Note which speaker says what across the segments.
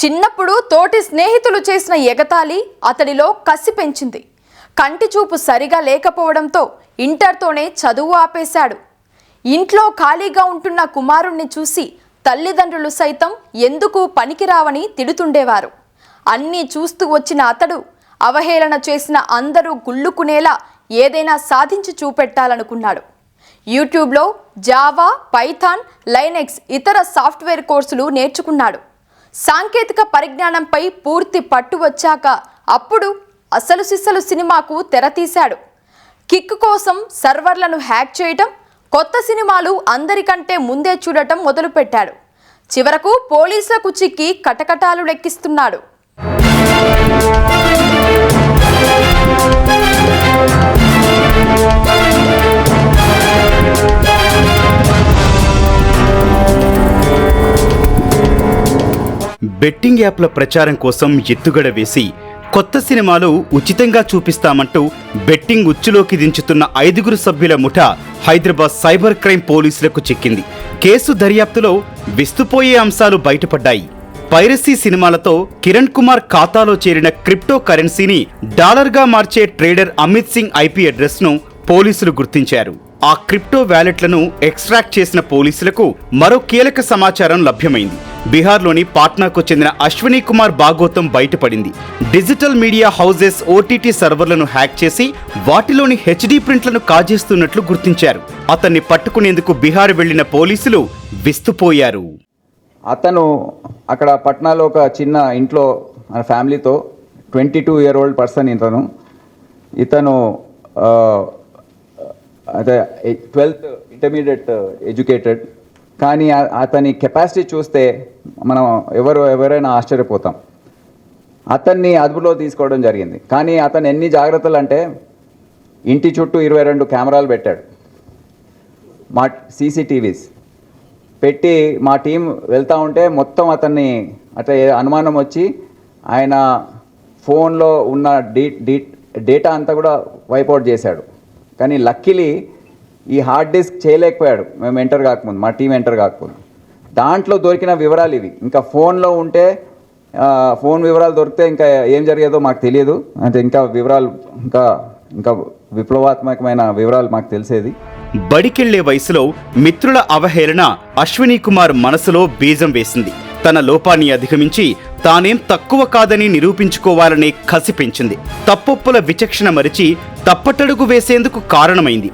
Speaker 1: చిన్నప్పుడు తోటి స్నేహితులు చేసిన ఎగతాళి అతడిలో కసి పెంచింది. కంటి చూపు సరిగా లేకపోవడంతో ఇంటర్తోనే చదువు ఆపేశాడు. ఇంట్లో ఖాళీగా ఉంటున్న కుమారుణ్ణి చూసి తల్లిదండ్రులు సైతం ఎందుకు పనికిరావని తిడుతుండేవారు. అన్నీ చూస్తూ వచ్చిన అతడు అవహేళన చేసిన అందరూ గుళ్ళుకునేలా ఏదైనా సాధించి చూపెట్టాలనుకున్నాడు. యూట్యూబ్లో జావా పైథాన్ లైనెక్స్ ఇతర సాఫ్ట్వేర్ కోర్సులు నేర్చుకున్నాడు. సాంకేతిక పరిజ్ఞానంపై పూర్తి పట్టు వచ్చాక అప్పుడు అసలు సిసలు సినిమాకు తెరతీశాడు కిక్ కోసం సర్వర్లను హ్యాక్ చేయటం కొత్త సినిమాలు అందరికంటే ముందే చూడటం మొదలుపెట్టాడు. చివరకు పోలీసులకు చిక్కి కటకటాలు లెక్కిస్తున్నాడు.
Speaker 2: బెట్టింగ్ యాప్ల ప్రచారం కోసం ఎత్తుగడ వేసి కొత్త సినిమాలు ఉచితంగా చూపిస్తామంటూ బెట్టింగ్ ఉచ్చులోకి దించుతున్న ఐదుగురు సభ్యుల ముఠ హైదరాబాద్ సైబర్ క్రైమ్ పోలీసులకు చిక్కింది. కేసు దర్యాప్తులో విస్తుపోయే అంశాలు బయటపడ్డాయి. పైరసీ సినిమాలతో కిరణ్ కుమార్ ఖాతాలో చేరిన క్రిప్టో కరెన్సీని డాలర్గా మార్చే ట్రేడర్ అమిత్ సింగ్ ఐపీ అడ్రస్ను పోలీసులు గుర్తించారు. ఆ క్రిప్టో వ్యాలెట్లను ఎక్స్ట్రాక్ట్ చేసిన పోలీసులకు మరో కీలక సమాచారం లభ్యమైంది. బీహార్లోని పాట్నాకు చెందిన అశ్విని కుమార్ భాగోతం బయటపడింది. డిజిటల్ మీడియా హౌజెస్ ఓటీటీ సర్వర్లను హ్యాక్ చేసి వాటిలోని హెచ్డీ ప్రింట్లను కాజేస్తున్నట్లు గుర్తించారు. అతన్ని పట్టుకునేందుకు బీహార్ వెళ్ళిన పోలీసులు విస్తుపోయారు.
Speaker 3: అతను అక్కడ పట్నాలో ఒక చిన్న ఇంట్లో ఫ్యామిలీతో twenty two year old person ఇతను. ఇతను అదే ట్వెల్త్ ఇంటర్మీడియట్ ఎడ్యుకేటెడ్ కానీ అతని కెపాసిటీ చూస్తే మనం ఎవరు ఎవరైనా ఆశ్చర్యపోతాం. అతన్ని అదుపులో తీసుకోవడం జరిగింది. కానీ అతను ఎన్ని జాగ్రత్తలు అంటే ఇంటి చుట్టూ ఇరవై రెండు కెమెరాలు పెట్టాడు. మా సీసీటీవీస్ పెట్టి మా టీం వెళ్తూ ఉంటే మొత్తం అతన్ని అంటే అనుమానం వచ్చి ఆయన ఫోన్లో ఉన్న డీ డీ డేటా అంతా కూడా వైపౌట్ చేశాడు. కానీ లక్కీలీ ఈ హార్డ్ డిస్క్ చేయలేకపోయాడు. మేము ఎంటర్ కాకముందు మా టీం ఎంటర్ కాకముందు. దాంట్లో దొరికిన వివరాలు ఇవి. ఇంకా ఫోన్లో ఉంటే ఫోన్ వివరాలు దొరికితే ఇంకా ఏం జరిగేదో మాకు తెలియదు. అంటే ఇంకా వివరాలు ఇంకా ఇంకా విప్లవాత్మకమైన వివరాలు మాకు తెలిసేది.
Speaker 2: బడికెళ్ళే వయసులో మిత్రుల అవహేళన అశ్విని కుమార్ మనసులో బీజం వేసింది. తన లోపాన్ని అధిగమించి తానేం తక్కువ కాదని నిరూపించుకోవాలనే కసి పెంచింది. తప్పొప్పుల విచక్షణ మరిచి తప్పటడుగు వేసేందుకు కారణమైంది.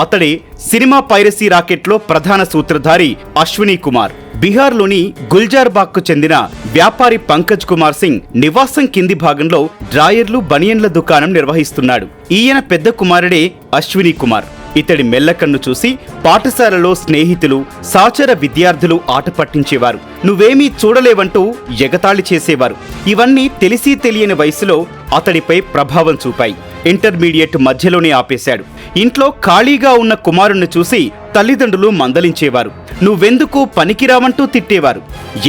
Speaker 2: అతడే సినిమా పైరసీ రాకెట్లో ప్రధాన సూత్రధారి అశ్విని కుమార్. బీహార్లోని గుల్జార్బాగ్కు చెందిన వ్యాపారి పంకజ్ కుమార్ సింగ్ నివాసం కింది భాగంలో డ్రాయర్లు బనియన్ల దుకాణం నిర్వహిస్తున్నాడు. ఈయన పెద్ద కుమారుడే అశ్విని కుమార్. ఇతడి మెల్లకన్ను చూసి పాఠశాలలో స్నేహితులు సాచర విద్యార్థులు ఆట పట్టించేవారు. నువ్వేమీ చూడలేవంటూ ఎగతాళి చేసేవారు. ఇవన్నీ తెలిసి తెలియని వయసులో అతడిపై ప్రభావం చూపాయి. ఇంటర్మీడియట్ మధ్యలోనే ఆపేశాడు. ఇంట్లో ఖాళీగా ఉన్న కుమారుణ్ణి చూసి తల్లిదండ్రులు మందలించేవారు. నువ్వెందుకు పనికిరావంటూ తిట్టేవారు?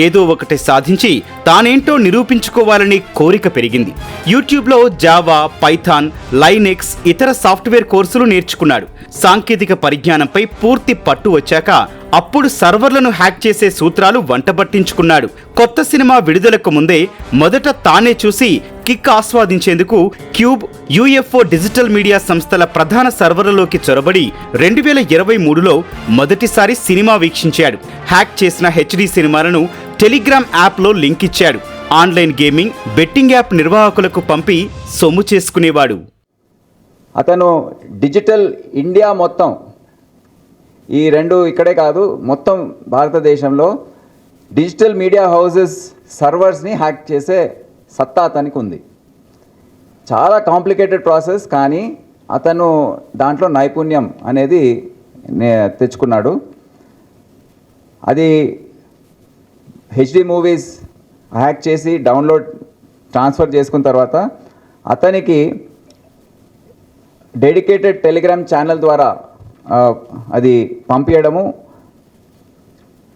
Speaker 2: ఏదో ఒకటి సాధించి తానేంటో నిరూపించుకోవాలని కోరిక పెరిగింది. యూట్యూబ్లో జావా పైథాన్ లైనెక్స్ ఇతర సాఫ్ట్వేర్ కోర్సులు నేర్చుకున్నాడు. సాంకేతిక పరిజ్ఞానంపై పూర్తి పట్టు వచ్చాక అప్పుడు సర్వర్లను హ్యాక్ చేసే సూత్రాలు వంటబట్టించుకున్నాడు కొత్త సినిమా విడుదలకు ముందే మొదట తానే చూసి కిక్ ఆస్వాదించేందుకు క్యూబ్ యుఎఫ్ఓ డిజిటల్ మీడియా సంస్థల ప్రధాన సర్వర్లలోకి చొరబడి రెండు వేల ఇరవై మూడులో మొదటిసారి సినిమా వీక్షించాడు. హ్యాక్ చేసిన హెచ్డి సినిమాలను టెలిగ్రామ్ యాప్లో లింక్ ఇచ్చాడు. ఆన్లైన్ గేమింగ్ బెట్టింగ్ యాప్ నిర్వాహకులకు పంపి సొమ్ము చేసుకునేవాడు.
Speaker 3: అతను డిజిటల్ ఇండియా మొత్తం ఈ రెండు ఇక్కడే కాదు మొత్తం భారతదేశంలో డిజిటల్ మీడియా హౌసెస్ సర్వర్స్ని హ్యాక్ చేసే సత్తా అతనికి ఉంది చాలా కాంప్లికేటెడ్ ప్రాసెస్ కానీ అతను దాంట్లో నైపుణ్యం అనేది నే- తెచ్చుకున్నాడు. అది హెచ్డి మూవీస్ హ్యాక్ చేసి డౌన్లోడ్ ట్రాన్స్ఫర్ చేసుకున్న తర్వాత అతనికి డెడికేటెడ్ టెలిగ్రామ్ ఛానల్ ద్వారా అది పంపించడము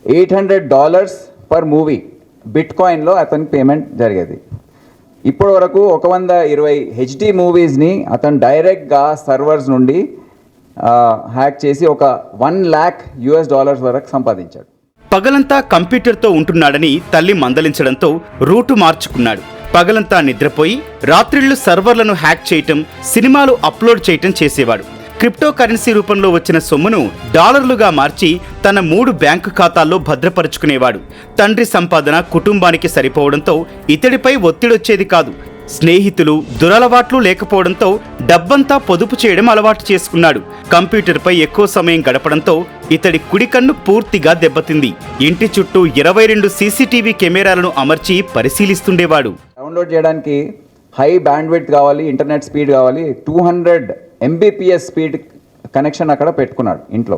Speaker 3: eight hundred dollars per movie bit కాయిన్లో అతనికి పేమెంట్ జరిగేది. ఇప్పటి వరకు ఒక వంద ఇరవై హెచ్డి మూవీస్ని అతను డైరెక్ట్గా సర్వర్స్ నుండి హ్యాక్ చేసి ఒక వన్ ల్యాక్ యుఎస్ డాలర్స్ వరకు సంపాదించాడు.
Speaker 2: పగలంతా కంప్యూటర్తో ఉంటున్నాడని తల్లి మందలించడంతో రూటు మార్చుకున్నాడు. పగలంతా నిద్రపోయి రాత్రిళ్ళు సర్వర్లను హ్యాక్ చేయటం సినిమాలు అప్లోడ్ చేయటం చేసేవాడు. క్రిప్టో కరెన్సీ రూపంలో వచ్చిన సొమ్మును డాలర్లుగా మార్చి తన మూడు బ్యాంకు ఖాతాల్లో భద్రపరుచుకునేవాడు. తండ్రి సంపాదన కుటుంబానికి సరిపోవడంతో ఇతడిపై ఒత్తిడొచ్చేది కాదు. స్నేహితులు దురలవాట్లు లేకపోవడంతో డబ్బంతా పొదుపు చేయడం అలవాటు చేసుకున్నాడు. కంప్యూటర్పై ఎక్కువ సమయం గడపడంతో ఇతడి కుడి కన్ను పూర్తిగా దెబ్బతింది. ఇంటి చుట్టూ ఇరవై రెండు సీసీటీవీ కెమెరాలను అమర్చి పరిశీలిస్తుండేవాడు.
Speaker 3: డౌన్లోడ్ చేయడానికి హై బ్యాండ్విడ్త్ కావాలి ఇంటర్నెట్ స్పీడ్ కావాలి two hundred Mbps speed connection అక్కడ పెట్టుకున్నాడు ఇంట్లో.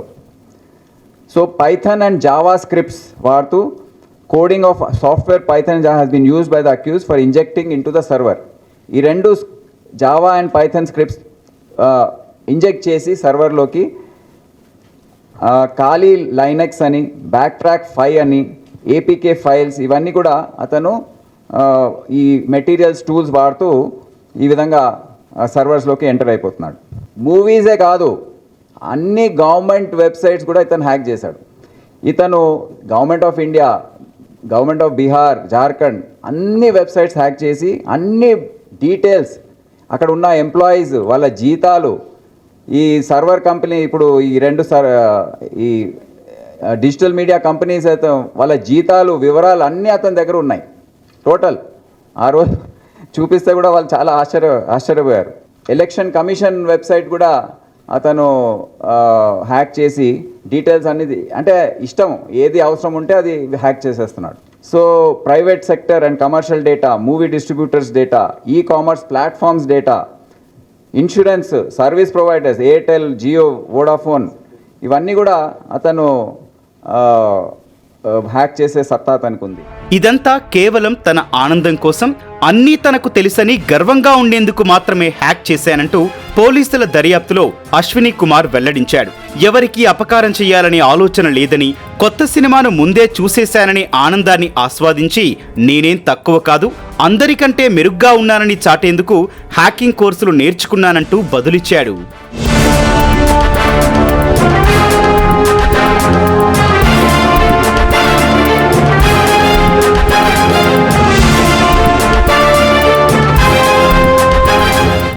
Speaker 3: So Python and Java scripts వాడుతూ coding of software Python has been used by the accused for injecting into the server ఈ రెండు Java and Python scripts inject చేసి సర్వర్లోకి ఖాళీ లైనక్స్ అని బ్యాక్ ట్రాక్ ఫైవ్ అని ఏపీకే ఫైల్స్ ఇవన్నీ కూడా అతను ఈ మెటీరియల్స్ టూల్స్ వాడుతూ ఈ విధంగా సర్వర్స్లోకి ఎంటర్ అయిపోతున్నాడు. మూవీసే కాదు అన్ని గవర్నమెంట్ వెబ్సైట్స్ కూడా ఇతను హ్యాక్ చేశాడు. ఇతను government of India government of Bihar Jharkhand అన్ని వెబ్సైట్స్ హ్యాక్ చేసి అన్ని డీటెయిల్స్ అక్కడ ఉన్న ఎంప్లాయీస్ వాళ్ళ జీతాలు ఈ సర్వర్ కంపెనీ ఇప్పుడు ఈ రెండు సర్ ఈ డిజిటల్ మీడియా కంపెనీస్ అయితే వాళ్ళ జీతాలు వివరాలు అన్నీ అతని దగ్గర ఉన్నాయి. టోటల్. ఆ రోజు చూపిస్తే కూడా వాళ్ళు చాలా ఆశ్చర్య ఆశ్చర్యపోయారు. ఎలక్షన్ కమిషన్ వెబ్సైట్ కూడా అతను హ్యాక్ చేసి డీటెయిల్స్ అనేది అంటే ఇష్టం ఏది అవసరం ఉంటే అది హ్యాక్ చేసేస్తున్నాడు. So private sector and commercial data movie distributors data e commerce platforms data insurance service providers Airtel Jio Vodafone ఇవన్నీ కూడా అతను హ్యాక్ చేసే సత్తా అతనికి ఉంది
Speaker 2: ఇదంతా కేవలం తన ఆనందం కోసం అన్నీ తనకు తెలుసని గర్వంగా ఉండేందుకు మాత్రమే హ్యాక్ చేశానంటూ పోలీసుల దర్యాప్తులో అశ్విని కుమార్ వెల్లడించాడు. ఎవరికీ అపకారం చేయాలనే ఆలోచన లేదని కొత్త సినిమాను ముందే చూసేశానని ఆనందాన్ని ఆస్వాదించి నేనేం తక్కువ కాదు అందరికంటే మెరుగ్గా ఉన్నానని చాటేందుకు హ్యాకింగ్ కోర్సులు నేర్చుకున్నానంటూ బదులిచ్చాడు.